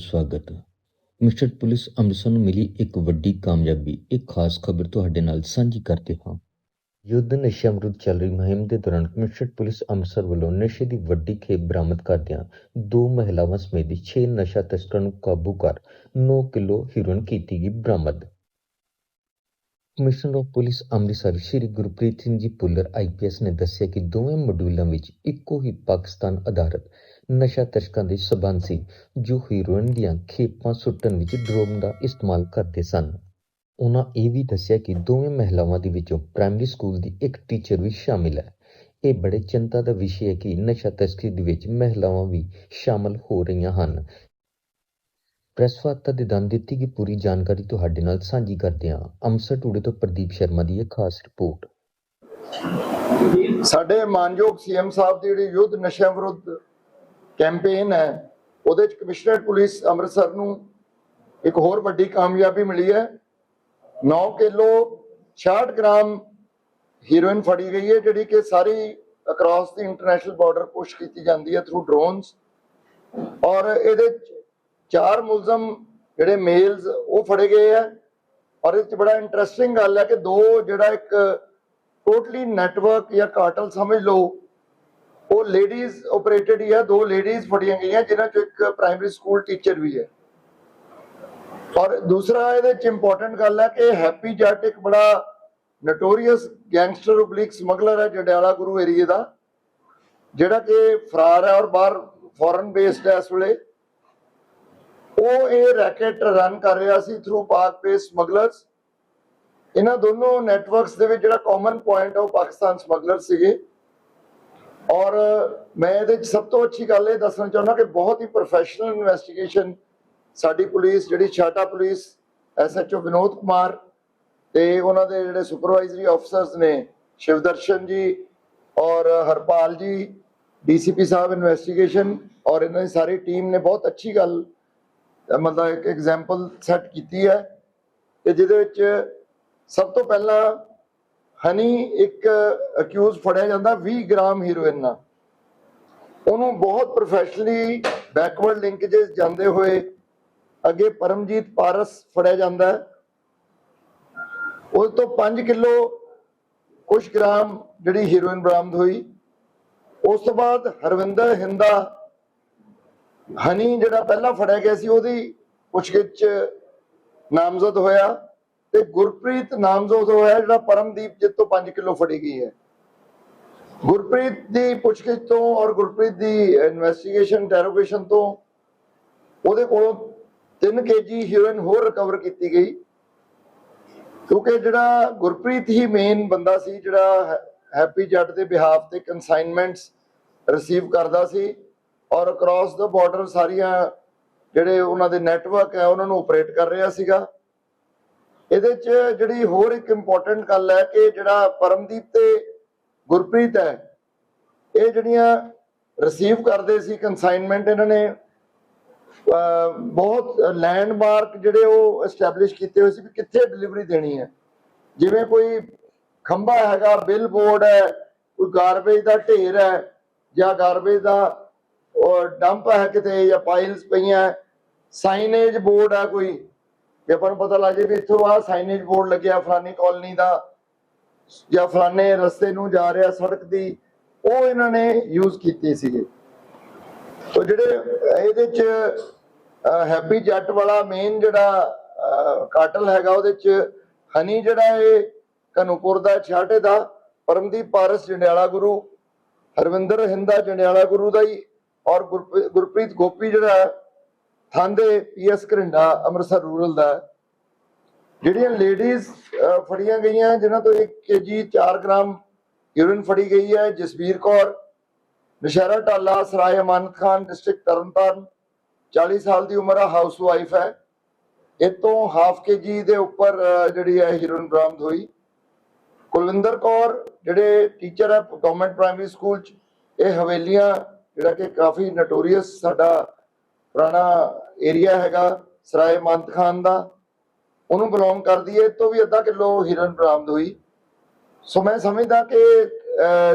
ਸਵਾਗਤ। ਹੈ ਪੁਲਿਸ ਅੰਮ੍ਰਿਤਸਰ ਨੂੰ ਮਿਲੀ ਇੱਕ ਵੱਡੀ ਕਾਮਯਾਬੀ। ਇੱਕ ਖਾਸ ਖਬਰ ਤੁਹਾਡੇ ਨਾਲ ਸਾਂਝੀ ਕਰਦੇ ਹਾਂ। ਯੁੱਧ ਨਸ਼ਾ ਵਿਰੁੱਧ ਚੱਲ ਰਹੀ ਮੁਹਿੰਮ ਦੇ ਦੌਰਾਨ ਕਮਿਸ਼ਨਰੇਟ ਪੁਲਿਸ ਅੰਮ੍ਰਿਤਸਰ ਵੱਲੋਂ ਨਸ਼ੇ ਦੀ ਵੱਡੀ ਖੇਪ ਬਰਾਮਦ ਕਰਦਿਆਂ ਦੋ ਮਹਿਲਾਵਾਂ ਸਮੇਤ 6 ਨਸ਼ਾ ਤਸਕਰਾਂ ਨੂੰ ਕਾਬੂ ਕਰ 9 ਕਿਲੋ ਹੀਰੋਇਨ ਕੀਤੀ ਗਈ ਬਰਾਮਦ। Commissioner of police Amritsar Shri Gurpreet Singh ji Bhullar IPS ਨੇ ਦੱਸਿਆ ਕਿ ਦੋਵੇਂ ਮੋਡਿਊਲਾਂ ਵਿੱਚ ਇੱਕੋ ਹੀ ਪਾਕਿਸਤਾਨ ਆਧਾਰਿਤ ਨਸ਼ਾ ਤਸਕਰਾਂ ਦੇ ਸਬੰਧ ਸੀ, ਜੋ ਹੀਰੋਇਨ ਦੀਆਂ ਖੇਪਾਂ ਸੁੱਟਣ ਵਿੱਚ ਡਰੋਮ ਦਾ ਇਸਤੇਮਾਲ ਕਰਦੇ ਸਨ। ਉਹਨਾਂ ਇਹ ਵੀ ਦੱਸਿਆ ਕਿ ਦੋਵੇਂ ਮਹਿਲਾਵਾਂ ਦੇ ਵਿੱਚੋਂ ਪ੍ਰਾਇਮਰੀ ਸਕੂਲ ਦੀ ਇੱਕ ਟੀਚਰ ਵੀ ਸ਼ਾਮਿਲ ਹੈ। ਇਹ ਬੜੇ ਚਿੰਤਾ ਦਾ ਵਿਸ਼ੇ ਹੈ ਕਿ ਨਸ਼ਾ ਤਸਕਰੀ ਦੇ ਵਿੱਚ ਮਹਿਲਾਵਾਂ ਵੀ ਸ਼ਾਮਲ ਹੋ ਰਹੀਆਂ ਹਨ। ਪ੍ਰੈਸ ਵਾਰਤਾ ਦੇ ਦੌਰਾਨ ਦਿੱਤੀ ਗਈ ਪੂਰੀ ਜਾਣਕਾਰੀ ਤੁਹਾਡੇ ਨਾਲ ਸਾਂਝੀ ਕਰਦੇ ਹਾਂ ਅੰਮ੍ਰਿਤਸਰ ਟੂਡੇ ਤੋਂ ਪ੍ਰਦੀਪ ਸ਼ਰਮਾ ਦੀ ਇਹ ਖਾਸ ਰਿਪੋਰਟ। ਸਾਡੇ ਮਾਨਯੋਗ ਸੀਐਮ ਸਾਹਿਬ ਦੀ ਜਿਹੜੀ ਯੁੱਧ ਨਸ਼ਿਆਂ ਵਿਰੁੱਧ ਕੈਂਪੇਨ ਹੈ, ਉਹਦੇ ਚ ਕਮਿਸ਼ਨਰੇਟ ਪੁਲਿਸ ਅੰਮ੍ਰਿਤਸਰ ਨੂੰ ਇੱਕ ਹੋਰ ਵੱਡੀ ਕਾਮਯਾਬੀ ਮਿਲੀ ਹੈ। 9 ਕਿਲੋ 66 ਗ੍ਰਾਮ ਹੀਰੋਇਨ ਫੜੀ ਗਈ ਹੈ, ਜਿਹੜੀ ਕਿ ਸਾਰੀ ਅਕ੍ਰੋਸ ਦੀ ਇੰਟਰਨੈਸ਼ਨਲ ਬਾਰਡਰ ਪੁਸ਼ ਕੀਤੀ ਜਾਂਦੀ ਹੈ ਥਰੂ ਡਰੋਨਸ ਔਰ ਇਹਦੇ ਚਾਰ ਮੁਲਜ਼ਮ ਜਿਹੜੇ ਮੇਲਸ ਉਹ ਫੜੇ ਗਏ ਆ ਔਰ ਇਹ ਚ ਬੜਾ ਇੰਟਰਸਟਿੰਗ ਗੱਲ ਹੈ ਕਿ ਦੋ ਜਿਹੜਾ ਇੱਕ ਟੋਟਲੀ ਨੈਟਵਰਕ ਜਾਂ ਕਾਰਟਲ ਸਮਝ ਲਓ ਉਹ ਲੇਡੀਜ਼ ਆਪਰੇਟਡ ਹੀ ਹੈ ਦੋ ਲੇਡੀਜ਼ ਫੜੀਆਂ ਗਈਆਂ, ਜਿਨ੍ਹਾਂ ਚੋਂ ਇੱਕ ਪ੍ਰਾਇਮਰੀ ਸਕੂਲ ਟੀਚਰ ਵੀ ਹੈ। ਔਰ ਦੂਸਰਾ ਇਹਦੇ ਚ ਇੰਪੋਰਟੈਂਟ ਗੱਲ ਹੈ ਕਿ ਹੈਪੀ ਜੱਟ ਇੱਕ ਬੜਾ ਨਟੋਰੀਅਸ ਗੈਂਗਸਟਰ ਉਬਲਿਕ ਸਮਗਲਰ ਹੈ, ਜੰਡਿਆਲਾ ਗੁਰੂ ਏਰੀਏ ਦਾ, ਜਿਹੜਾ ਕਿ ਫਰਾਰ ਹੈ ਔਰ ਬਾਹਰ ਫੋਰਨ ਬੇਸਡ ਹੈ ਇਸ ਵੇਲੇ। ਉਹ ਇਹ ਰੈਕੇਟ ਰਨ ਕਰ ਰਿਹਾ ਸੀ ਥਰੂ ਪਾਕ ਪੇ ਸਮਗਲਰਸ ਇਹਨਾਂ ਦੋਨੋਂ ਨੈਟਵਰਕਸ ਦੇ ਵਿੱਚ ਜਿਹੜਾ ਕਾਮਨ ਪੁਆਇੰਟ ਹੈ ਉਹ ਪਾਕਿਸਤਾਨ ਸਮਗਲਰ ਸੀਗੇ। ਔਰ ਮੈਂ ਇਹਦੇ ਵਿੱਚ ਸਭ ਤੋਂ ਅੱਛੀ ਗੱਲ ਇਹ ਦੱਸਣਾ ਚਾਹੁੰਦਾ ਕਿ ਬਹੁਤ ਹੀ ਪ੍ਰੋਫੈਸ਼ਨਲ ਇਨਵੈਸਟੀਗੇਸ਼ਨ ਸਾਡੀ ਪੁਲਿਸ, ਜਿਹੜੀ ਛਾਟਾ ਪੁਲਿਸ ਐਸਐਚਓ ਵਿਨੋਦ ਕੁਮਾਰ ਤੇ ਉਹਨਾਂ ਦੇ ਜਿਹੜੇ ਸੁਪਰਵਾਈਜ਼ਰੀ ਆਫਸਰਸ ਨੇ, ਸ਼ਿਵਦਰਸ਼ਨ ਜੀ ਔਰ ਹਰਪਾਲ ਜੀ ਡੀਸੀਪੀ ਸਾਹਿਬ ਇਨਵੈਸਟੀਗੇਸ਼ਨ ਔਰ ਇਹਨਾਂ ਦੀ ਸਾਰੀ ਟੀਮ ਨੇ ਬਹੁਤ ਅੱਛੀ ਗੱਲ, ਮਤਲਬ ਇੱਕ ਐਗਜ਼ਾਮਪਲ ਸੈੱਟ ਕੀਤੀ ਹੈ ਕਿ ਜਿਹਦੇ ਵਿੱਚ ਸਭ ਤੋਂ ਪਹਿਲਾਂ ਹਨੀ ਇੱਕ ਅਕਿਊਜ਼ ਫੜਿਆ ਜਾਂਦਾ 20 ਗ੍ਰਾਮ ਹੀਰੋਇਨ ਨਾਲ। ਉਹਨੂੰ ਬਹੁਤ ਪ੍ਰੋਫੈਸ਼ਨਲੀ ਬੈਕਵਰਡ ਲਿੰਕੇजेस ਜਾਂਦੇ ਹੋਏ ਅੱਗੇ ਪਰਮਜੀਤ ਪਾਰਸ ਫੜਿਆ ਜਾਂਦਾ। ਉਸ ਤੋਂ 5 ਕਿਲੋ ਕੁਝ ਗ੍ਰਾਮ ਜਿਹੜੀ ਹੀਰੋਇਨ ਬਰਾਮਦ ਹੋਈ। ਉਸ ਤੋਂ ਬਾਅਦ ਹਰਵਿੰਦਰ ਹਿੰਦਾ, ਹਨੀ ਜਿਹੜਾ ਪਹਿਲਾਂ ਫੜਿਆ ਗਿਆ ਸੀ ਉਹਦੀ ਪੁੱਛਗਿੱਛ ਨਾਮਜ਼ਦ ਹੋਇਆ। ਤੇ ਗੁਰਪ੍ਰੀਤ ਨਾਮਜ਼ਦ ਹੋਇਆ, ਜਿਹੜਾ ਪਰਮਦੀਪ ਜਿੱਤ ਤੋਂ 5 ਕਿਲੋ ਫੜੀ ਗਈ ਹੈ। ਗੁਰਪ੍ਰੀਤ ਦੀ ਪੁੱਛਗਿੱਛ ਤੋਂ ਔਰ ਗੁਰਪ੍ਰੀਤ ਦੀ ਇਨਵੈਸਟੀਗੇਸ਼ਨ ਇੰਟਰੋਗੇਸ਼ਨ ਤੋਂ ਉਹਦੇ ਕੋਲੋਂ 3 ਕੇਜੀ ਹੀਰੋਇਨ ਹੋਰ ਰਿਕਵਰ ਕੀਤੀ ਗਈ। ਕਿਉਂਕਿ ਜਿਹੜਾ ਗੁਰਪ੍ਰੀਤ ਹੀ ਮੇਨ ਬੰਦਾ ਸੀ, ਜਿਹੜਾ ਹੈਪੀ ਜੱਟ ਦੇ ਬਿਹਾਫ ਤੇ ਕਨਸਾਈਨਮੈਂਟਸ ਰਿਸੀਵ ਕਰਦਾ ਸੀ ਔਰ ਅਕ੍ਰੋਸ ਦਾ ਬਾਰਡਰ ਸਾਰੀਆਂ ਜਿਹੜੇ ਉਹਨਾਂ ਦੇ ਨੈਟਵਰਕ ਹੈ, ਉਹਨਾਂ ਨੂੰ ਆਪਰੇਟ ਕਰ ਰਿਹਾ ਸੀਗਾ। ਇਹਦੇ ਚ ਜਿਹੜੀ ਹੋਰ ਇੱਕ ਇੰਪੋਰਟੈਂਟ ਗੱਲ ਹੈ ਕਿ ਜਿਹੜਾ ਪਰਮਦੀਪ ਤੇ ਗੁਰਪ੍ਰੀਤ ਹੈ, ਇਹ ਜਿਹੜੀਆਂ ਰਿਸੀਵ ਕਰਦੇ ਸੀ ਕਨਸਾਈਨਮੈਂਟ ਇਹਨਾਂ ਨੇ ਬਹੁਤ ਲੈਂਡਮਾਰਕ ਜਿਹੜੇ ਉਹ ਐਸਟੈਬਲਿਸ਼ ਕੀਤੇ ਹੋਏ ਸੀ ਵੀ ਕਿੱਥੇ ਡਿਲੀਵਰੀ ਦੇਣੀ ਹੈ। ਜਿਵੇਂ ਕੋਈ ਖੰਭਾ ਹੈਗਾ ਬਿਲ ਬੋਰਡ ਹੈ, ਕੋਈ ਗਾਰਬੇਜ ਦਾ ਢੇਰ ਹੈ, ਜਾਂ ਗਾਰਬੇਜ ਦਾ ਔਰ ਡੰਪ ਹੈ ਕਿਤੇ ਜਾਂ ਪਾਈਲਸ ਪਈਆਂ ਸਾਈਨੇਜ ਬੋਰਡ ਹੈ ਕੋਈ ਕਿ ਆਪਾਂ ਨੂੰ ਪਤਾ ਲੱਗ ਜੇ ਵੀ ਇੱਥੋਂ ਆ ਸਾਈਨੇਜ ਬੋਰਡ ਲੱਗਿਆ ਫਲਾਨੀ ਕਾਲਨੀ ਦਾ ਜਾਂ ਫਲਾਨੇ ਰਸਤੇ ਨੂੰ ਜਾ ਰਿਹਾ ਸੜਕ ਦੀ ਉਹ ਇਹਨਾਂ ਨੇ ਯੂਜ਼ ਕੀਤੇ ਸੀਗੇ। ਤੋ ਜਿਹੜੇ ਇਹਦੇ ਚ ਹੈਪੀ ਜੱਟ ਵਾਲਾ ਮੇਨ ਜਿਹੜਾ ਕਾਟਲ ਹੈਗਾ ਉਹਦੇ ਚ ਹਨੀ ਜਿਹੜਾ ਇਹ ਕਨੂਪੁਰ ਦਾ ਛਾਟੇ ਦਾ ਪਰਮਦੀਪ ਪਾਰਸ ਜੰਡਿਆਲਾ ਗੁਰੂ ਹਰਵਿੰਦਰ ਹਿੰਦਾ ਜੰਡਿਆਲਾ ਗੁਰੂ ਦਾ ਹੀ ਔਰ ਗੁਰਪ੍ਰੀ- ਗੁਰਪ੍ਰੀਤ ਗੋਪੀ ਜਿਹੜਾ ਹੈ, ਥਾਂਦੇ ਪੀਐਸ ਘਰਿੰਡਾ ਅੰਮ੍ਰਿਤਸਰ ਰੂਰਲ ਦਾ ਜਿਹੜੀਆਂ ਲੇਡੀਜ਼ ਫੜੀਆਂ ਗਈਆਂ, ਜਿਨ੍ਹਾਂ ਤੋਂ 1 ਕੇਜੀ 4 ਗ੍ਰਾਮ ਯੂਰਿਨ ਫੜੀ ਗਈ ਹੈ, ਜਸਵੀਰ ਕੌਰ, ਨਸ਼ਹਿਰਾ ਟਾਲਾ, ਸਰਾਏ ਅਮਾਨਤ ਖਾਨ ਡਿਸਟ੍ਰਿਕਟ ਤਰਨਤਾਰਨ 40 ਸਾਲ ਦੀ ਉਮਰ ਹੈ ਹਾਊਸ ਵਾਈਫ ਹੈ। ਇਹ ਤੋਂ ਹਾਫ ਕੇਜੀ ਦੇ ਉੱਪਰ ਜਿਹੜੀ ਹੈ ਹੀਰੋਇਨ ਬਰਾਮਦ ਹੋਈ। ਕੁਲਵਿੰਦਰ ਕੌਰ, ਜਿਹੜੇ ਟੀਚਰ ਹੈ ਗਵਰਨਮੈਂਟ ਪ੍ਰਾਇਮਰੀ ਸਕੂਲ ਚ, ਇਹ ਹਵੇਲੀਆਂ, ਜਿਹੜਾ ਕਿ ਕਾਫੀ ਨਟੋਰੀਅਸ ਸਾਡਾ ਪੁਰਾਣਾ ਏਰੀਆ ਹੈਗਾ ਸਰਾਏ ਮੰਤ ਖਾਨ ਦਾ। ਉਹਨੂੰ ਬਿਲੋਂਗ ਕਰਦੀ ਹੈ ਤੋਂ ਵੀ ਅੱਧਾ ਕਿਲੋ ਹੀਰੋਇਨ ਬਰਾਮਦ ਹੋਈ। ਸੋ ਮੈਂ ਸਮਝਦਾ ਕਿ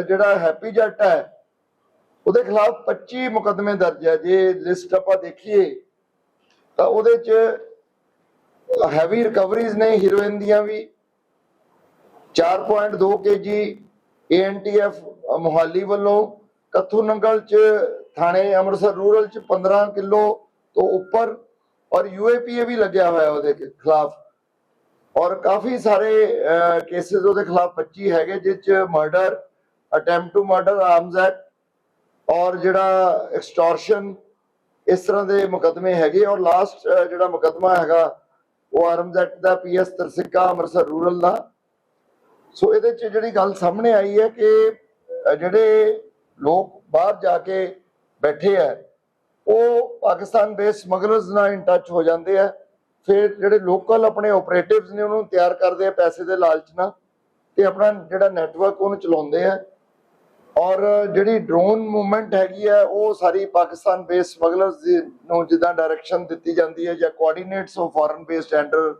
ਜਿਹੜਾ ਹੈਪੀ ਜੱਟ ਹੈ, ਉਹਦੇ ਖਿਲਾਫ 25 ਮੁਕੱਦਮੇ ਦਰਜ ਹੈ। ਜੇ ਲਿਸਟ ਆਪਾਂ ਦੇਖੀਏ, ਤਾਂ ਉਹਦੇ ਚ ਹੈਵੀ ਰਿਕਵਰੀਜ਼ ਨੇ ਹੀਰੋਇਨ ਦੀਆਂ ਵੀ। 4.2 ਕੇਜੀ ਏਐਨਟੀਐਫ ਮੁਹਾਲੀ ਵੱਲੋਂ। ਕੱਥੂ ਨੰਗਲ ਚ ਥਾਣੇ ਅੰਮ੍ਰਿਤਸਰ ਰੂਰਲ ਚ 15 ਕਿਲੋ ਤੋਂ ਉੱਪਰ ਔਰ ਯੂਏਪੀਏ ਵੀ ਲੱਗਿਆ ਹੋਇਆ ਉਹਦੇ ਖਿਲਾਫ। ਔਰ ਕਾਫੀ ਸਾਰੇ ਕੇਸਿਸ ਉਹਦੇ ਖਿਲਾਫ 25 ਹੈਗੇ, ਜਿਸ ਚ murder attempt to murder arms act ਔਰ ਜਿਹੜਾ ਐਕਸਟੋਰਸ਼ਨ ਇਸ ਤਰ੍ਹਾਂ ਦੇ ਮੁਕਦਮੇ ਹੈਗੇ। ਔਰ ਲਾਸਟ ਜਿਹੜਾ ਮੁਕਦਮਾ ਹੈਗਾ, ਉਹ ਆਰਮਸ ਐਕਟ ਦਾ ਪੀਐਸ ਤਰਸਿੱਕਾ ਅੰਮ੍ਰਿਤਸਰ ਰੂਰਲ ਦਾ। ਸੋ ਇਹਦੇ ਚ ਜਿਹੜੀ ਗੱਲ ਸਾਹਮਣੇ ਆਈ ਹੈ ਕਿ ਜਿਹੜੇ ਲੋਕ ਬਾਹਰ ਜਾ ਕੇ ਬੈਠੇ ਆ, ਉਹ ਪਾਕਿਸਤਾਨ ਬੇਸ ਸਮਗਲਰਸ ਨਾਲ ਇਨ ਟੱਚ ਹੋ ਜਾਂਦੇ ਆ, ਫਿਰ ਜਿਹੜੇ ਲੋਕਲ ਆਪਣੇ ਆਪਰੇਟਿਵਸ ਨੇ ਉਹਨੂੰ ਤਿਆਰ ਕਰਦੇ ਆ ਪੈਸੇ ਦੇ ਲਾਲਚ ਨਾਲ ਤੇ ਆਪਣਾ ਜਿਹੜਾ ਨੈਟਵਰਕ ਉਹਨੂੰ ਚਲਾਉਂਦੇ ਆ। ਔਰ ਜਿਹੜੀ ਡਰੋਨ ਮੂਵਮੈਂਟ ਹੈਗੀ ਆ, ਉਹ ਸਾਰੀ ਪਾਕਿਸਤਾਨ ਬੇਸ ਸਮਗਲਰਸ ਨੂੰ ਜਿੱਦਾਂ ਡਾਇਰੈਕਸ਼ਨ ਦਿੱਤੀ ਜਾਂਦੀ ਹੈ ਜਾਂ ਕੋਆਰਡੀਨੇਟਸ ਉਹ ਫੋਰਨ ਬੇਸਡ ਟੈਂਡਰ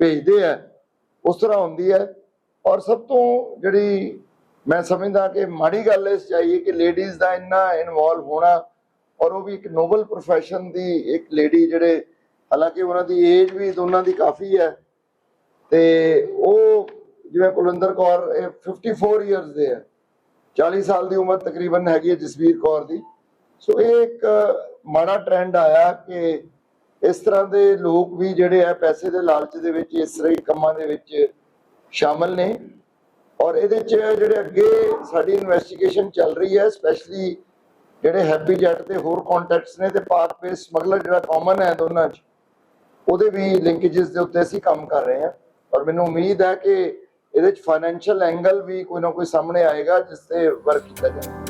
ਭੇਜਦੇ ਆ, ਉਸ ਤਰ੍ਹਾਂ ਹੁੰਦੀ ਹੈ ਔਰ ਸਭ ਤੋਂ ਜਿਹੜੀ ਮੈਂ ਸਮਝਦਾ ਕਿ ਮਾੜੀ ਗੱਲ ਇਸ ਚਾਹੀਏ ਕਿ ਲੇਡੀਜ਼ ਦਾ ਇੰਨਾ ਇਨਵੋਲਵ ਹੋਣਾ ਔਰ ਉਹ ਵੀ ਇੱਕ ਨੋਬਲ profession ਦੀ ਇੱਕ ਲੇਡੀ ਜਿਹੜੇ, ਹਾਲਾਂਕਿ ਉਹਨਾਂ ਦੀ ਏਜ ਵੀ ਦੋਨਾਂ ਦੀ ਕਾਫੀ ਹੈ ਤੇ ਉਹ ਜਿਵੇਂ ਕੁਲਵਿੰਦਰ ਕੌਰ ਇਹ 54 ਇਅਰਸ ਦੇ ਹੈ 40 ਸਾਲ ਦੀ ਉਮਰ ਤਕਰੀਬਨ ਹੈਗੀ ਹੈ ਜਸਵੀਰ ਕੌਰ ਦੀ। ਸੋ ਇਹ ਇੱਕ ਮਾੜਾ ਟ੍ਰੈਂਡ ਆਇਆ ਕਿ ਇਸ ਤਰ੍ਹਾਂ ਦੇ ਲੋਕ ਵੀ ਜਿਹੜੇ ਆ ਪੈਸੇ ਦੇ ਲਾਲਚ ਦੇ ਵਿੱਚ, ਇਸ ਤਰ੍ਹਾਂ ਕੰਮਾਂ ਦੇ ਵਿੱਚ ਸ਼ਾਮਲ ਨੇ। ਔਰ ਇਹਦੇ ਚ ਜਿਹੜੇ ਅੱਗੇ ਸਾਡੀ ਇਨਵੈਸਟੀਗੇਸ਼ਨ ਚੱਲ ਰਹੀ ਹੈ ਸਪੈਸ਼ਲੀ ਜਿਹੜੇ ਹੈਪੀ ਜੈਟ ਤੇ ਹੋਰ ਕੰਟੈਕਟਸ ਨੇ ਤੇ ਪਾਕ ਬੇਸ ਸਮਗਲਰ ਜਿਹੜਾ ਕਾਮਨ ਹੈ ਦੋਨਾਂ ਚ, ਉਹਦੇ ਵੀ ਲਿੰਕੇजेस ਦੇ ਉੱਤੇ ਅਸੀਂ ਕੰਮ ਕਰ ਰਹੇ ਹਾਂ। ਔਰ ਮੈਨੂੰ ਉਮੀਦ ਹੈ ਕਿ ਇਹਦੇ ਚ ਫਾਈਨੈਂਸ਼ੀਅਲ ਐਂਗਲ ਵੀ ਕੋਈ ਨਾ ਕੋਈ ਸਾਹਮਣੇ ਆਏਗਾ, ਜਿਸ ਤੇ ਵਰਕ ਕੀਤਾ ਜਾਏ